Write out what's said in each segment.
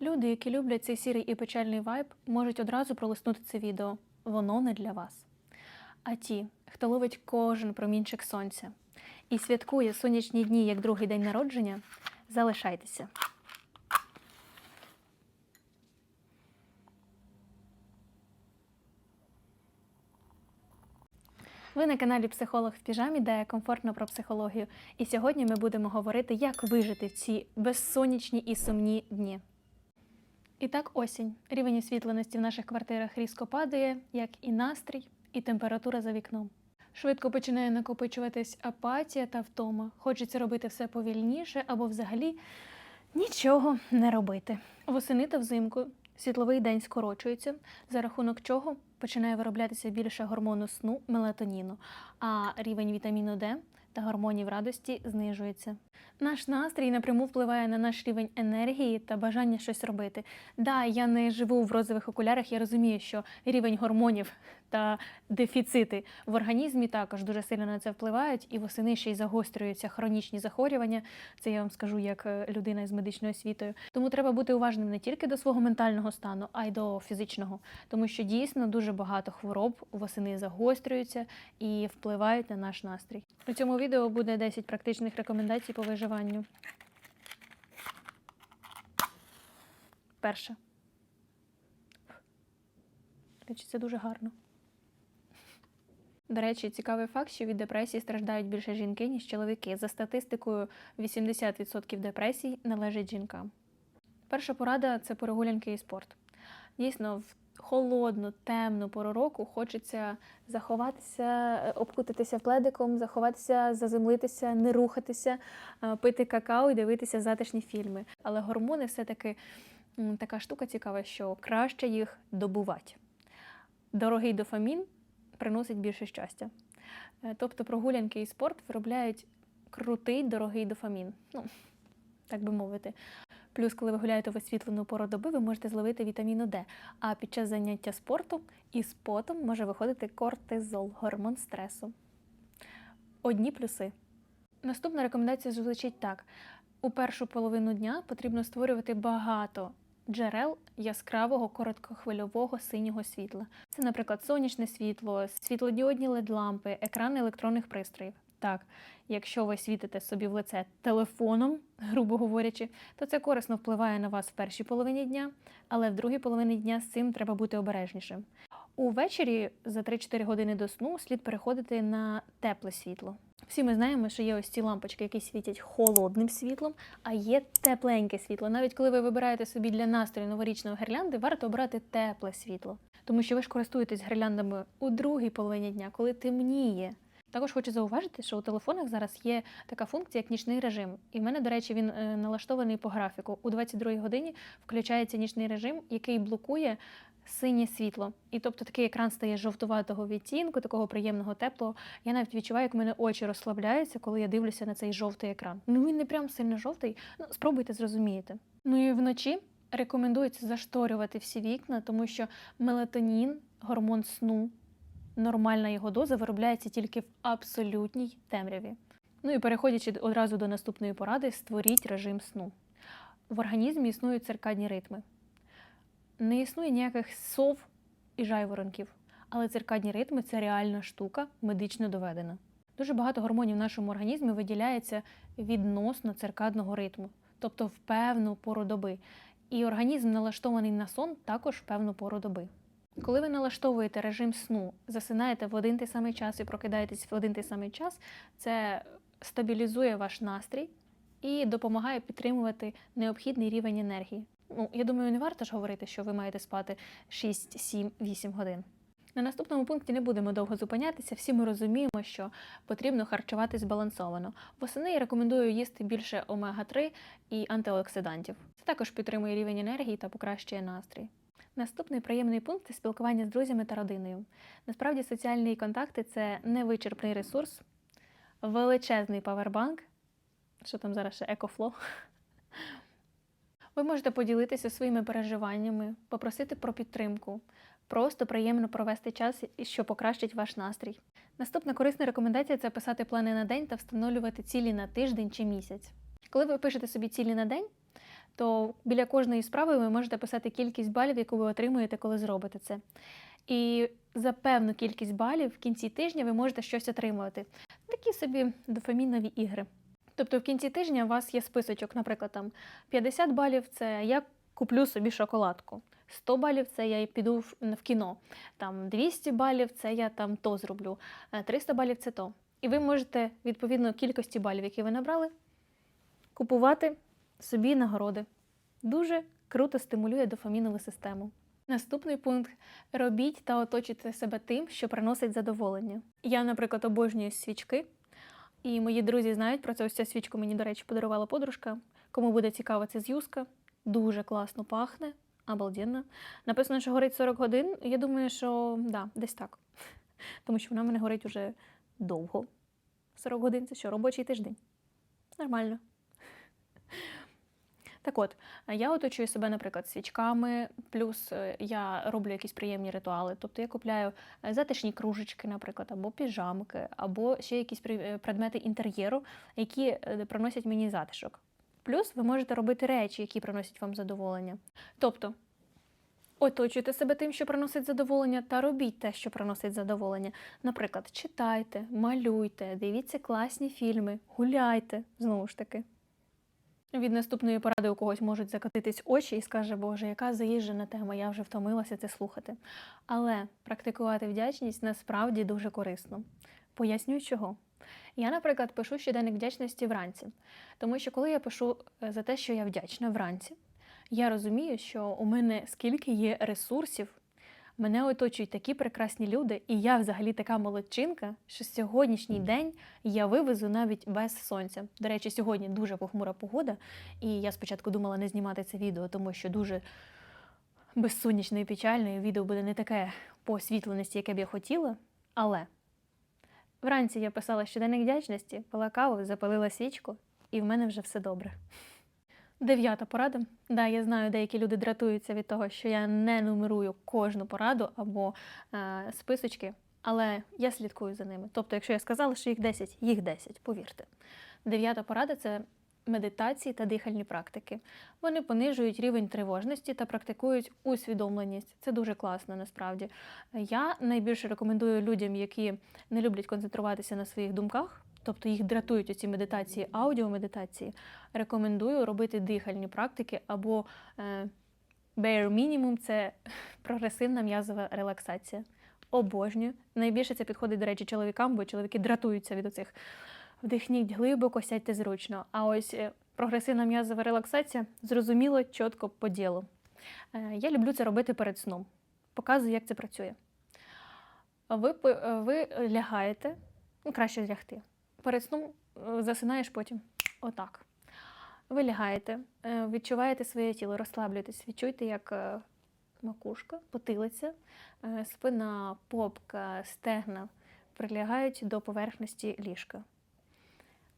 Люди, які люблять цей сірий і печальний вайб, можуть одразу пролиснути це відео. Воно не для вас. А ті, хто ловить кожен промінчик сонця і святкує сонячні дні як другий день народження, залишайтеся. Ви на каналі Психолог в піжамі, де комфортно про психологію. І сьогодні ми будемо говорити, як вижити в ці безсонячні і сумні дні. І так, осінь. Рівень освітленості в наших квартирах різко падає, як і настрій, і температура за вікном. Швидко починає накопичуватись апатія та втома. Хочеться робити все повільніше або взагалі нічого не робити. Восени та взимку світловий день скорочується, за рахунок чого починає вироблятися більше гормону сну мелатоніну, а рівень вітаміну Д та гормонів радості знижується. Наш настрій напряму впливає на наш рівень енергії та бажання щось робити. Да, я не живу в розових окулярах, я розумію, що рівень гормонів та дефіцити в організмі також дуже сильно на це впливають, і восени ще й загострюються хронічні захворювання. Це я вам скажу як е, людина з медичною освітою. Тому треба бути уважним не тільки до свого ментального стану, а й до фізичного, тому що дійсно дуже багато хвороб восени загострюються і впливають на наш настрій. У цьому відео буде 10 практичних рекомендацій по виживанню. Перше. Речі, це дуже гарно. До речі, цікавий факт, що від депресії страждають більше жінки, ніж чоловіки. За статистикою, 80% депресій належить жінкам. Перша порада це прогулянки і спорт. Дійсно, в холодну, темну пору року хочеться заховатися, е, обкутатися пледиком, заховатися, заземлитися, не рухатися, е, пити какао і дивитися затишні фільми. Але гормони все-таки така штука цікава, що краще їх добувати. Дорогий дофамін приносить більше щастя. Е, Тобто прогулянки і спорт виробляють крутий дорогий дофамін. Ну, так би мовити. Плюс, коли ви гуляєте в освітлену пору доби, ви можете зловити вітаміну Д. А під час заняття спорту із потом може виходити кортизол, гормон стресу. Одні плюси. Наступна рекомендація звучить так: у першу половину дня потрібно створювати багато джерел яскравого короткохвильового синього світла. Це, наприклад, сонячне світло, світлодіодні LED-лампи, екрани електронних пристроїв. Так, якщо ви світите собі в лице телефоном, грубо говорячи, то це корисно впливає на вас в першій половині дня, але в другій половині дня з цим треба бути обережнішим. Увечері за 3-4 години до сну слід переходити на тепле світло. Всі ми знаємо, що є ось ці лампочки, які світять холодним світлом, а є тепленьке світло. Навіть коли ви вибираєте собі для настрою новорічної гірлянди, варто обрати тепле світло, тому що ви ж користуєтесь гірляндами у другій половині дня, коли темніє. Також хочу зауважити, що у телефонах зараз є така функція, як нічний режим. І в мене, до речі, він е, налаштований по графіку. У 22 годині включається нічний режим, який блокує синє світло. І тобто такий екран стає жовтуватого відтінку, такого приємного теплого. Я навіть відчуваю, як в мене очі розслабляються, коли я дивлюся на цей жовтий екран. Ну він не прям сильно жовтий. Ну спробуйте зрозумієте. Ну і вночі рекомендується зашторювати всі вікна, тому що мелатонін, гормон сну, нормальна його доза виробляється тільки в абсолютній темряві. Ну і переходячи одразу до наступної поради, створіть режим сну. В організмі існують циркадні ритми. Не існує ніяких сов і жайворонків, але циркадні ритми це реальна штука, медично доведена. Дуже багато гормонів в нашому організмі виділяється відносно циркадного ритму, тобто в певну пору доби. І організм налаштований на сон також в певну пору доби. Коли ви налаштовуєте режим сну, засинаєте в один той самий час і прокидаєтесь в один той самий час, це стабілізує ваш настрій і допомагає підтримувати необхідний рівень енергії. Ну, я думаю, не варто ж говорити, що ви маєте спати 6, 7, 8 годин. На наступному пункті не будемо довго зупинятися. Всі ми розуміємо, що потрібно харчувати збалансовано. Восени я рекомендую їсти більше омега-3 і антиоксидантів. Це також підтримує рівень енергії та покращує настрій. Наступний приємний пункт це спілкування з друзями та родиною. Насправді, соціальні контакти це невичерпний ресурс, величезний павербанк. Що там зараз ще екофло? Ви можете поділитися своїми переживаннями, попросити про підтримку, просто приємно провести час, що покращить ваш настрій. Наступна корисна рекомендація це писати плани на день та встановлювати цілі на тиждень чи місяць. Коли ви пишете собі цілі на день, то біля кожної справи ви можете писати кількість балів, яку ви отримуєте, коли зробите це. І за певну кількість балів в кінці тижня ви можете щось отримувати. Такі собі дофамінові ігри. Тобто в кінці тижня у вас є списочок, наприклад, там 50 балів це я куплю собі шоколадку. 100 балів це я піду в кіно. Там 200 балів це я там то зроблю. е, 300 балів це то. І ви можете відповідно кількості балів, які ви набрали, купувати собі нагороди. Дуже круто стимулює дофамінову систему. Наступний пункт робіть та оточуйте себе тим, що приносить задоволення. Я, наприклад, обожнюю свічки, і мої друзі знають про це. Ось ця свічку мені, до речі, подарувала подружка. Кому буде цікаво, це з'юзка. Дуже класно пахне, обалденно. Написано, що горить 40 годин. Я думаю, що да, десь так. Тому що вона в мене горить уже довго. 40 годин це що, робочий тиждень. Нормально. Так от, я оточую себе, наприклад, свічками, плюс е, я роблю якісь приємні ритуали. Тобто я купляю е, затишні кружечки, наприклад, або піжамки, або ще якісь е, предмети інтер'єру, які е, приносять мені затишок. Плюс ви можете робити речі, які приносять вам задоволення. Тобто, оточуйте себе тим, що приносить задоволення, та робіть те, що приносить задоволення. Наприклад, читайте, малюйте, дивіться класні фільми, гуляйте знову ж таки. Від наступної поради у когось можуть закатитись очі і скаже, Боже, яка заїжджена тема, я вже втомилася це слухати. Але практикувати вдячність насправді дуже корисно. Поясню чого. Я, наприклад, пишу щоденник вдячності вранці, тому що коли я пишу е, за те, що я вдячна вранці, я розумію, що у мене скільки є ресурсів, мене оточують такі прекрасні люди, і я взагалі така молодчинка, що сьогоднішній день я вивезу навіть без сонця. До речі, сьогодні дуже похмура погода, і я спочатку думала не знімати це відео, тому що дуже безсонячно і печально, і відео буде не таке по освітленості, яке б я хотіла. Але вранці я писала щоденник вдячності, пила каву, запалила свічку, і в мене вже все добре. Дев'ята порада. Да, я знаю, деякі люди дратуються від того, що я не нумерую кожну пораду або е, списочки, але я слідкую за ними. Тобто, якщо я сказала, що їх 10, їх 10, повірте. Дев'ята порада це медитації та дихальні практики. Вони понижують рівень тривожності та практикують усвідомленість. Це дуже класно насправді. Я найбільше рекомендую людям, які не люблять концентруватися на своїх думках, тобто їх дратують оці медитації, аудіомедитації. Рекомендую робити дихальні практики або е, bare minimum – це прогресивна м'язова релаксація. Обожнюю. Найбільше це підходить, до речі, чоловікам, бо чоловіки дратуються від оцих вдихніть глибоко, сядьте зручно. А ось е, прогресивна м'язова релаксація зрозуміло, чітко по ділу. Е, Я люблю це робити перед сном. Показую, як це працює. Ви, ви лягаєте, ну, краще лягти. Перед сном е, засинаєш потім. Отак. Ви лягаєте, е, відчуваєте своє тіло, розслаблюєтесь, відчуйте, як е, макушка, потилиця, спина, попка, стегна прилягають до поверхності ліжка.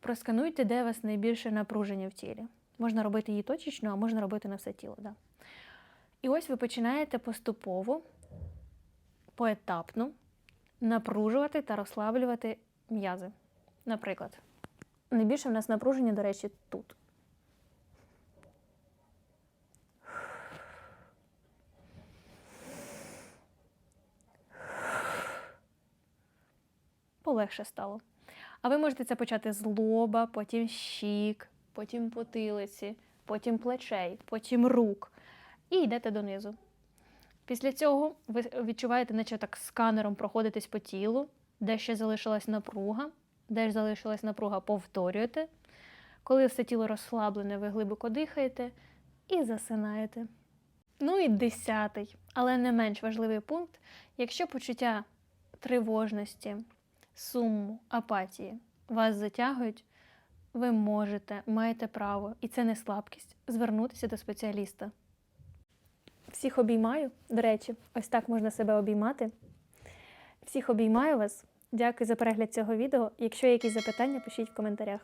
Проскануйте, де у вас найбільше напруження в тілі. Можна робити її точечно, а можна робити на все тіло. Да. І ось ви починаєте поступово, поетапно напружувати та розслаблювати м'язи. Наприклад, найбільше в нас напруження, до речі, тут. Полегше стало. А ви можете це почати з лоба, потім щік, потім потилиці, потім плечей, потім рук. І йдете донизу. Після цього ви відчуваєте, наче так сканером проходитесь по тілу, де ще залишилась напруга, де ж залишилась напруга, повторюєте. Коли все тіло розслаблене, ви глибоко дихаєте і засинаєте. Ну і десятий, але не менш важливий пункт, якщо почуття тривожності, суму, апатії вас затягують, ви можете, маєте право, і це не слабкість, звернутися до спеціаліста. Всіх обіймаю. До речі, ось так можна себе обіймати. Всіх обіймаю вас. Дякую за перегляд цього відео. Якщо є якісь запитання, пишіть в коментарях.